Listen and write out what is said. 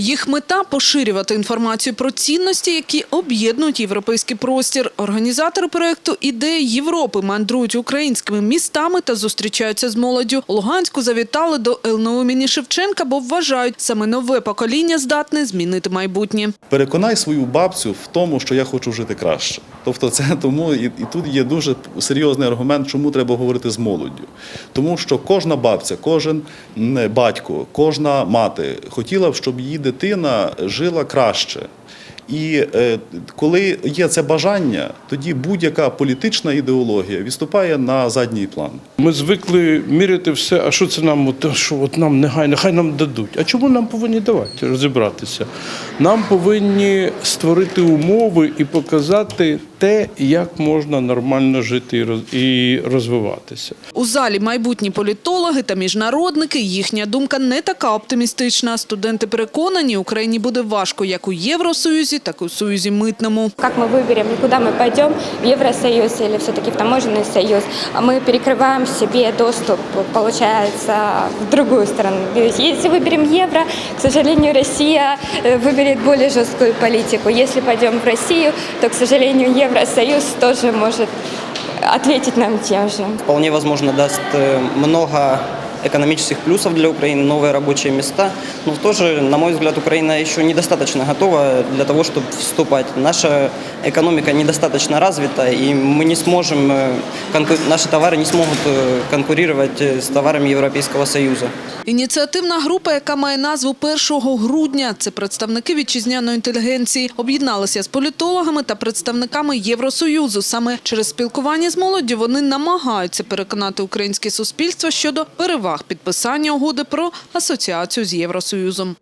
Їх мета поширювати інформацію про цінності, які об'єднують європейський простір. Організатори проекту ідеї Європи мандрують українськими містами та зустрічаються з молоддю. Луганську завітали до ЛНУ імені Шевченка, бо вважають, саме нове покоління здатне змінити майбутнє. Переконай свою бабцю в тому, що я хочу жити краще. Тобто, це тому і, і тут є дуже серйозний аргумент, чому треба говорити з молоддю. Тому що кожна бабця, кожен м, батько, кожна мати хотіла б, щоб її дитина жила краще. І е, коли є це бажання, тоді будь-яка політична ідеологія відступає на задній план. Ми звикли міряти все, а що це нам, от, що от нам негайно, хай нам дадуть. А чому нам повинні давати розібратися? Нам повинні створити умови і показати те, як можна нормально жити і і розвиватися. У залі майбутні політологи та міжнародники. Їхня думка не така оптимістична. Студенти переконані, Україні буде важко як у Євросоюзі, так і у Союзі митному. Как мы выберем, куда мы пойдем, в Евросоюз или все-таки в таможенный союз, а мы перекрываем себе доступ, получается, в другую страну. Если выберем евро, к сожалению, Россия э, выберет более жесткую политику. Если пойдем в Россию, то, к сожалению, Евросоюз тоже может ответить нам тем же. вполне возможно даст э, много экономических плюсов для Украины, новые рабочие места. Но тоже, на мой взгляд, Украина еще недостаточно готова для того, чтобы вступать. Наша экономика недостаточно развита, и мы не сможем, э, конку- наши товары не смогут э, конкурировать э, с товарами Европейского Союза. Ініціативна група, яка має назву 1 грудня, це представники вітчизняної інтелігенції, об'єдналися з політологами та представниками Євросоюзу. Саме через спілкування з молоддю вони намагаються переконати українське суспільство щодо переваг підписання угоди про асоціацію з Євросоюзом.